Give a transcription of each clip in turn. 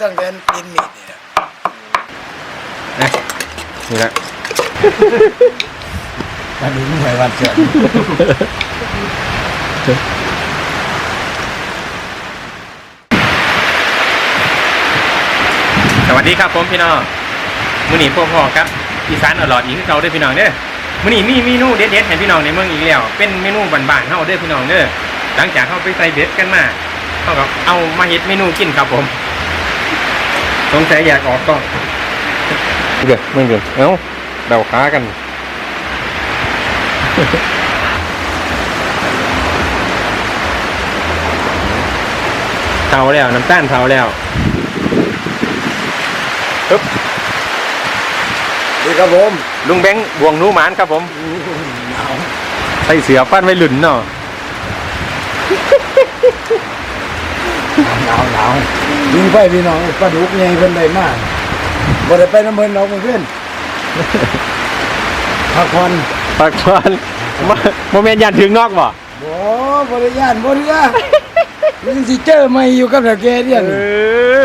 สั่งแทนกินมีดเนี่ยนะนี่ละมาดูหน่วยวันเกิดสวัสดีครับผมพี่น้องมื้อนี้พวกพ่อครับอีสานอร่อยอีกคือเก่าด้อพี่น้องเด้อมื้อนี้มีเมนูเด็ดๆให้พี่น้องในเมืองอีกแล้ว เป็นเมนูบ้านๆเฮาเด้อพี่น้องเด้อหลังจากเฮาไปใส่เบ็ดกันมาเฮาก็เอามาเฮ็ดเมนูกินครับผม งสัยอยากออกกล้องเด้อมึงเด้อเอ้าเดาขากัน เทาแล้ว น้ำตาลเทาแล้วปึ๊บดีครับผม ลุงแบงค์บวงหนูหมานครับผมหนาวใส่เสือฟันไว้หลุนเนาะ หนาวหนาวยิงไปพี่น้องปลาดุกใหญ่เพิ่นได้มากบ่ได้ไปน้ำเพิ่นดอกเพิ่นพักผ่อนปักชวนมาโมเมนต์ยันถึงนอกบ่บ่บ่ได้ย่านบ่เรือยังสิเจอใหม่อยู่กับตะแกเดียนเอ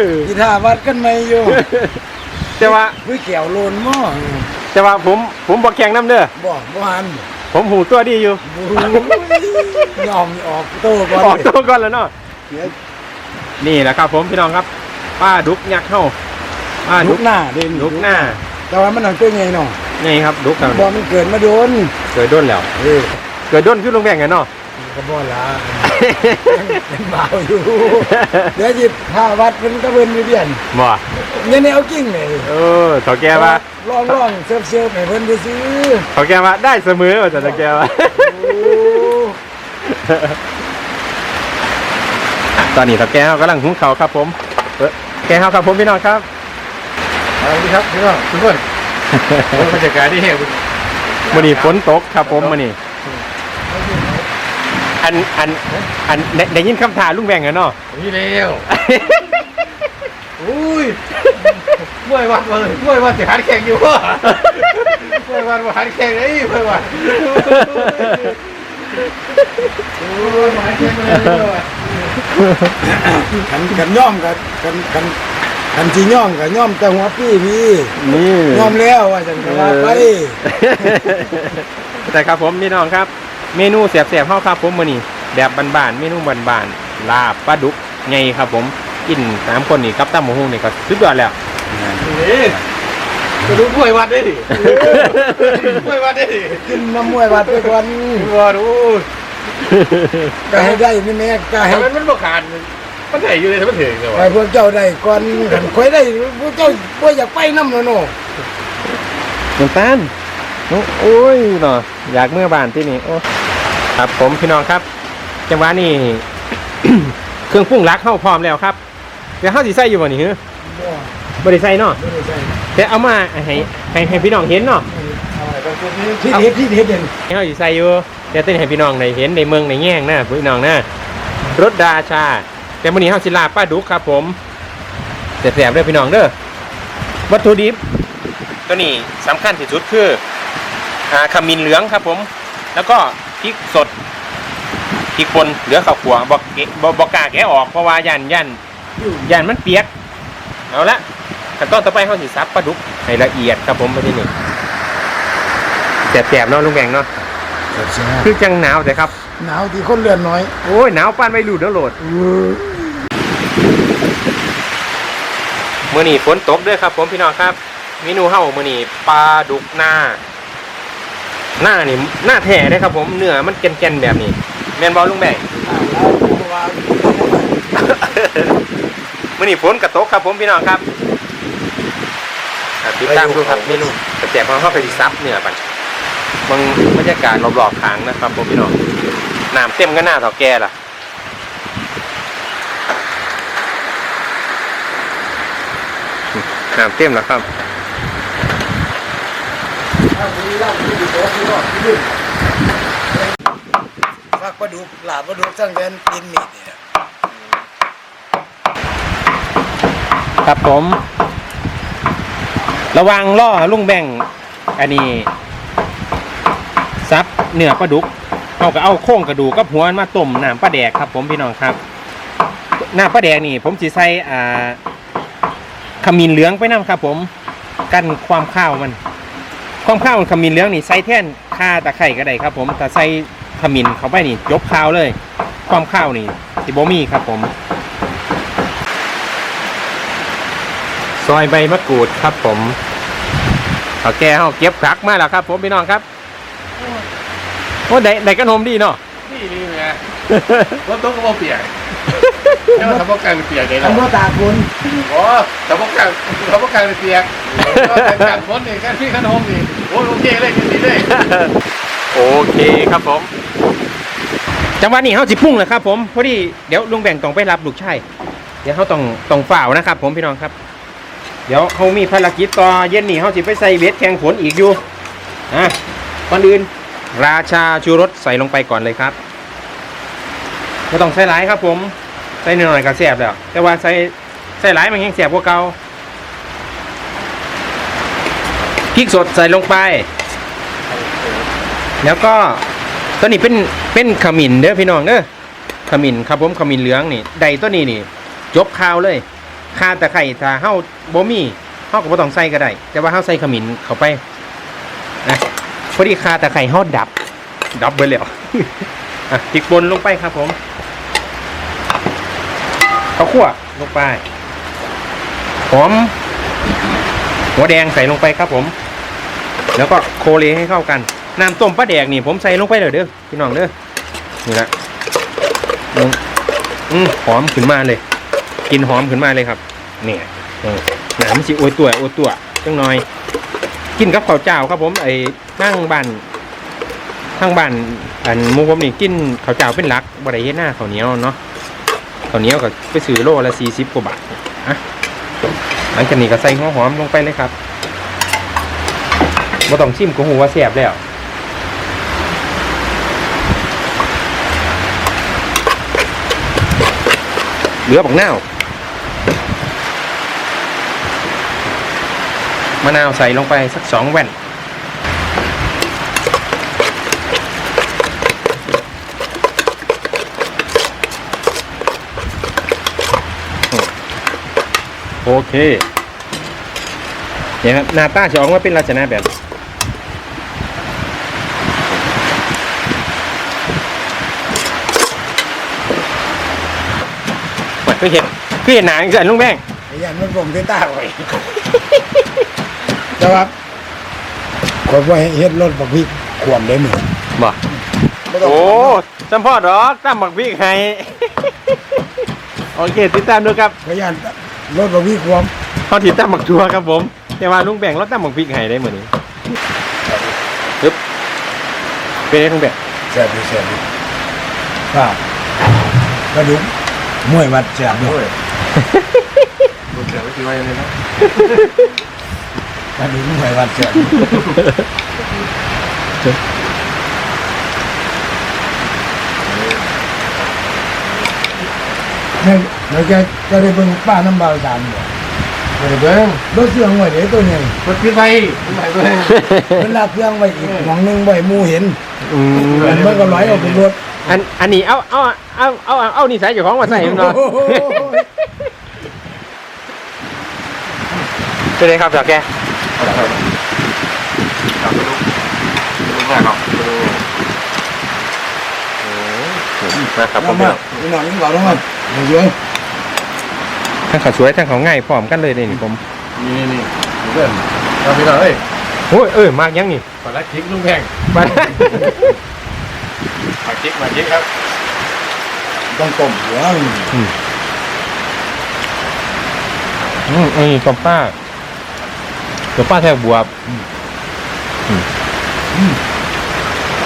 อที่ท่าวัดกันใหม่อยู่แต่ว่าคุยแก้วโลนหม้อแต่ว่าผมผมบอกแข่งน้ำเด้อบ่บ่หันผมหูตัวดีอยู่โอ้ยยอมออกโต้ก่อนออกตัวก่อนแล้วเนาะเดี๋ยว นี่แหละครับผมพี่น้องครับป้าดุกยักษ์เข้าป้าลุดุกกหน้าเด่นดุกหน้าแต่ว่ามันหนังตัวใหญ่เนาะนี่ครับดุกครับบ่มันเกิดมาโดนเกิดด้นแล้วเออเกิดด้นขึ้นลุงแบงค์ไงเนาะก็บ่ละเป็นบ่าวอยู่เดี๋ยวจิท่าวัดเพิ่นก็เพิ่นอยู่เดียนบ่เนี่ยแนวกิ้งเลยเออถอแกว่าลองลองเซิร์ฟเซิร์ฟให้เพิ่นไปซื้อถอแกว่าได้เสมอว่าแต่ถอแกว่าโอ้ ตอนนี้ถอแกเขากำลังหุงเขาวครับผมเออแกเขาครับผมพี่น้องครับ สวัสดีครับพี่น้องทุกคนบรรยากาศที่เฮ้ยมื่อนี้ฝนตกครับผมมื่อนี้อันอันอันได้ได้ยินคำถามลุงแบงค์เหรอเนาะ นี่เร็วอุ้ยมวยวัดเลยมวยวัดสิหันแข่งอยู่ว่ะมวยวัดบ่หันแข่งเลยมวยวัด โอ้ยบ่หันแข่งเลยกันกันย่อมกันกันกันกันสิย่อมกันย่อมแต่หัวปี้พี่นี่ย่อมแล้วว่าจังก็ว่าไปแต่ครับผมพี่น้องครับ เมนูเสียบเสียบๆเข้าครับผมมื่อนี้แบบบานๆเมนูบานๆลาบปลาดุกไงครับผมกินสามคนนี่กับตั้มหมูฮุงนี่ก็สุดยอดแล้วนี่ จะดูมวยวัดได้ดิมวยวัดได้ดิกินน้ำมวยวัดไปก่อนวัวดูก็ให้ได้นี่แม่ก็ให้มันมันบ่ขาดมันไหนอยู่เลยถ้ามันถึงเลยวะให้พวกเจ้าได้ก่อนกันค่อยได้พวกเจ้าบ่อยากไปนำเนาะเนาะน้ำตาลโอ้โอ้ยเนาะอยากเมื่อบานที่นี่โอ้ครับผมพี่น้องครับจังหวะนี้เครื่องปรุงรักเข้าพร้อมแล้วครับเดี๋ยวเข้าสีใส่อยู่บ่นี่ฮะ บ่บ่ได้ใส่เนาะบ่ได้ใช่แต่เอามาให้ให้ให้พี่น้องเห็นเนาะที่เด็ดที่เด็ดเด่นให้เขาอยู่ใส่อยู่แต่ต้นให้พี่น้องในเห็นในเมืองในแง่งนะพี่น้องนะรถดาชา แต่มื้อนี้เฮาสิลาบป้าดุกครับ ผมแซ่บๆเด้อพี่น้องเด้อวัตถุดิบตัวนี้สำคัญที่สุดคืออ่าขมิ้นเหลืองครับผม แล้วก็พริกสดพริกป่นเหลือข้าวขัวบอกเกะบอกบอกกล้าแกะออกเพราะว่ายันยันยันมันเปียกเอาละ ขั้นตอนต่อไปเขาสิซับปลาดุกให้ละเอียดครับผมไปที่นี่แสบๆเนาะลุงแกงเนาะคือจังหนาวแต่ครับ หนาวที่คนเลือนน้อย โอ้ยหนาวปานไม่รูดแล้วโหลดอื้อมื้อนี้ฝนตกเด้วยครับ ผมพี่น้องครับเมนูเฮามื้อนี้ปลาดุกหน้า หน้านี่หน้าแท้เลยครับ ผมเนื้อมันแก่นๆแบบนี้ แม่นบ่ลุงแบงมื่อนี้ฝนกระตกครับ ผมพี่น้องครับอะ ติดตามดูครับเมนูกระแจกของเข้าไปที่ซับเนี่ยปันบางบรรยากาศรอบๆทางนะครับผมพี่น้องน้ำเต็มก็หน้าเท่าแก่ล่ะน้ำเต็มแล้วครับฟักปลาดุกลาบปลาดุกสั่งแทนกินมีดเนี่ยครับผม ระวังล่อลุงแบ่งอันนี้ซับเนื้อปลาดุกเขาก็เอาโค้งกระดูกกับหัวมาต้มน้ำปลาแดกครับ ผมพี่น้องครับน้ำปลาแดกนี่ ผมสิใส่อ่าขมิ้นเหลืองไปนํครับ ผมกันความข้าวมัน ความข้าวขมิ้นเหลืองนี่ใส่แท่นข่าตะไคร่ก็ได้ครับ ผมแต่ใส่ขมิ้นเข้าไปนี่ยกข้าวเลย ความข้าวนี่สิบมีครับ ผมซอยใบมะกรูดครับผม เอาแก้วเก็บผักมาแล้วครับ ผมพี่น้องครับโอ้ได้ได้ขนมดีเนาะนี่นี่ไงรถต้องก็บ่เปียกแค่ว่าทำพวกกันเปียกไงอัเนาะนว่าตากฝนโอ้ทำพวกกันทำพวกกันเปียกก็แต่กันฝนนี่กันพี่ขนมนี่โอ้ยโอเคเลยกินดีเลยโอเคครับผมจังหวะนี้เขาสิปรุ้งเลยครับผมพอดีเดี๋ยวลุงแบ่งต้องไปรับลูกชายเดี๋ยวเขาต้องต้องฝ่าวนะครับ ผมพี่น้องครับ เดี๋ยวเขามีภารกิจต่อเย็นนี้เขาสิไปใส่เวทแข่งฝนอีกอยู่อะก่อนอื่น ราชาชูรสใส่ลงไปก่อนเลยครับไม่ต้องใส่หลายครับผมใส่หน่อยก็แซ่บแล้ว แต่ว่าใส่ใส่หลายมันยังแซ่บกว่าเก่าพริกสดใส่ลงไป แล้วก็ตัวนี้เป็นเป็นขมิ้นเด้อพี่น้องเด้อขมิ้นครับผมขมิ้นเหลืองนี่ใดตัวนี้นี่ จบข้าวเลย ข้าตะไคร่ถ้าเฮาบ่มีเฮาก็บ่ต้องใส่ก็ได้ แต่ว่าเฮาใส่ขมิ้นเข้าไปนะพอดีข้าตะไคร่เฮาดับ ดับไปแล้วอะพริกป่นลงไปครับผมข้าวคั่วลงไปหอมหัวแดงใส่ลงไปครับผม แล้วก็โคเลให้เข้ากันน้ำต้มปลาแดกนี่ผมใส่ลงไปเลยเด้อพี่น้องเด้อนี่แหละอืมอืมหอมขึ้นมาเลย กินหอมขึ้นมาเลยครับเนี่ยหนามสิโอตัวโอตัวจังหน่อย กินกับข้าวเจ้าครับผมไอ้นั่งบ้านทางบ้านอันมูผมนี่กินข้าวเจ้าเป็นหลักบริเฮ็ดหน้าข้าวเหนียวเนาะข้าวเหนียวก็ไปซื้อโลละสี่สิบกว่าบาทอะหลังจากนี้ก็ใส่หัวหอมลงไปเลยครับบ่ต้องชิมก็หูว่าแซ่บแล้วเหลือบักนาวะนาวใส่ลงไปสักสองแว่น โอเคเนี่ยครับหน้าตาจะออกมาเป็นลักษณะแบบเหมือนคือเห็นคือเห็นหนังใส่ลุงแบงไอ้ยันมันผมที่ตาไว้ แต่ว่าคนว่าเฮ็ดรถบักพริกขวมได้มือบ่บ่ต้องโอ้จำพ่อดอกตั้มบักพริกให้ โอเคติดตามด้วยครับพยานรถบักพริกขวมเขาติดตามบักทัวครับผมแต่ว่าลุงแบ่งรถตั้มบักพริกให้ได้เหมือนนี้ปึ๊บเป็นไงลุงแบ่งแซ่บดีแซ่บดีครับกระดูกมวยวัดแซ่บด้วยดูเสียไม่คิดว่าอย่างนี้นะ กระดูกมวยวัดแซ่บนี่เราจะจะได้เบิ่งป้าน้ำเบาดำบ่ไม่ได้เบิ้งรถเสื่องไว้เดี๋ยวตัวหนึงรถคิดไปไม่เบิ้งเวลาเครื่องไว้อีกหมองหนึงไว้หมู่เห็นอืมมันก็ร้อยออกเป็นรถอันอันนี้เอาเอาเอาเอาเอาเอานี่ใส่อยู่ของมาใส่เนาะโอ้โหเป็นไงครับจากแก กลับไปดูดูงานเนาะดูนะครับผมมาพี่น้องนี่บอกแล้วมันเยอะทั้งเขาสวยทั้งเขาง่ายพร้อมกันเลยนี่ผมนี่นี่เพื่อนเราพี่น้องเอ้ยโอ้ยเออมากยังนี่ขอรักคิกลุงแพงมามาคิกมาคิกครับต้องต้มหัวอืมอืมอันนี้กับป้า กับป้าแทบบวบ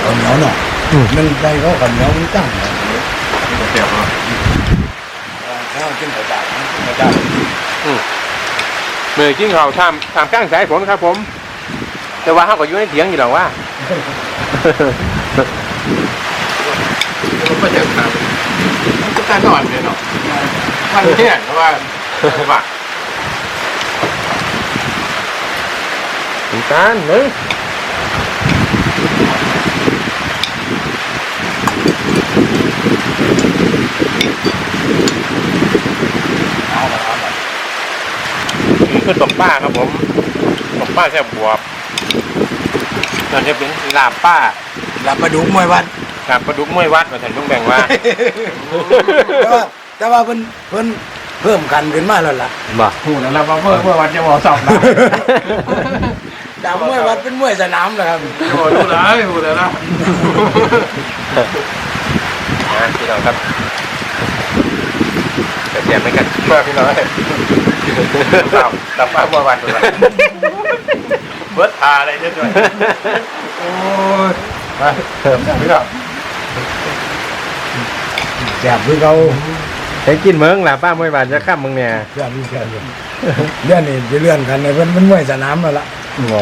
เอาเหนียวหน่อยอืมมันใจเขากับเหนียวมันตั้งเสียบเนาะถ้ากินไข่ดาวกินไข่ดาวเมื่อกิ้งเขาทำทำก้างสายฝนครับ ผม แต่ว่าเขาก็อยู่ในเถียงอยู่หรอกว่ามันก็จะทำมันก็การนอนเลยเนาะมันเนี่ยเพราะว่า บักถึงการเนอะคือตกป้าครับผมตกป้าแซ่บบวบนั่นจะเป็นลาบป้าลาบปลาดุกมวยวัดลาบปลาดุกมวยวัดมาถึงลุงแบ่งว่าแต่ว่าแต่ว่าเพิ่นเพิ่นเพิ่มกันขึ้นมาแล้วล่ะบ่พูดแล้วเราเมื่อเมื่อวันจะบอกสอบนะ จากมวยวัดเป็นมวยสนามแล้วครับโอ้ดูเลยพูดแล้วนะนะพี่น้องครับแต่แซ่บไม่กันมาพี่น้องตับตับป้าบัววันเลยเบิร์ดทาอะไรเนี่ยด้วยโอ้ยมาเติมพี่น้องแซ่บคือเขาเห็นกินเมืองลาบป้ามวยวัดจะข้ามมึงเนี่ยแซ่บคือกัน เลื่อนนี่จะเลื่อนกันในเพิ่นเป็นมวยสนามแล้วล่ะบ่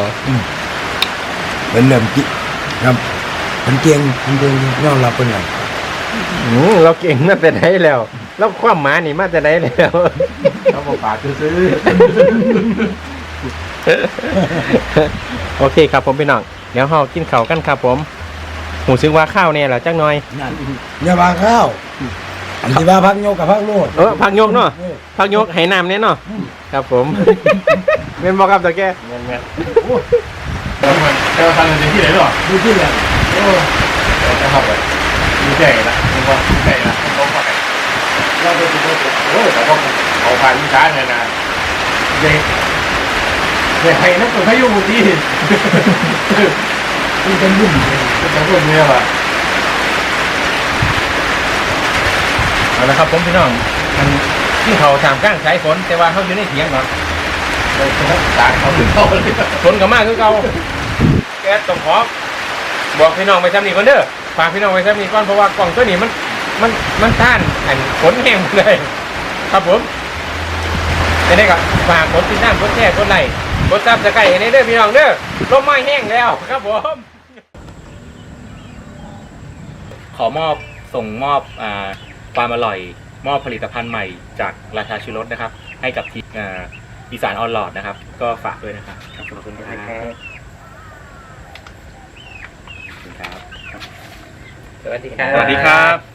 เป็นเริ่มกิครับเพิ่นเก่งเพิ่นเก่งยอมรับเพิ่นน่ะอืมเราเก่งมาแต่ไหนแล้วเราความหมานี่มาแต่ไหนแล้ว เขาบอกปากซื้อโอเคครับผมพี่น้องเดี๋ยวเรากินข้าวกันครับผมหูซึกว่าข้าวเนี่ยเหรอจักหน่อยนั่นอย่าว่าข้าว อันที่ว่าพักโยกกับพักโลดเออพักยกเนาะพักยกให้น้ำเนี่ยเนาะครับผมเป็นบอกครับตะแกเงี้ยเงี้ยโอ้ยแล้วมันจะทำอะไรที่ไหนหรอดูที่แหละโอ้จะทำอะไรมีใจละมีความมีใจละต้องไปเราไปดูว่าโอ้ยแต่พวกเอาผ่านวิชาเนี่ยนะเด็กเด็กใครนักตัวพายุที่มันเป็นรุ่นจะพูดเนี่ยว่ะ เอาละครับผมพี่น้องมันที่เขาถามก้างสายฝนแต่ว่าเขาอยู่ในเถียงเนาะตายเขาถึงเขาเลยฝนกับมากคือเก่าแกต้องขอบอกพี่น้องไปทำนี่ก่อนเด้อฝากพี่น้องไปทำนี่ก่อนเพราะว่ากล่องตัวนี้มันมันมันต้านอันฝนแห้งหมดเลย ครับผมจะได้กับฝากกดติดตามกดแชร์กดไลค์กดซับสไครต์ให้ในเด้อพี่น้องเด้อลมไม้แห้งแล้วครับผมขอมอบส่งมอบอ่า ความอร่อยมอบผลิตภัณฑ์ใหม่จากราชาชิรสนะครับ ให้กับทีมอ่าอีสานออนลอดนะครับ ก็ฝากด้วยนะครับขอบคุณครับสวัสดีครับ สวัสดีครับ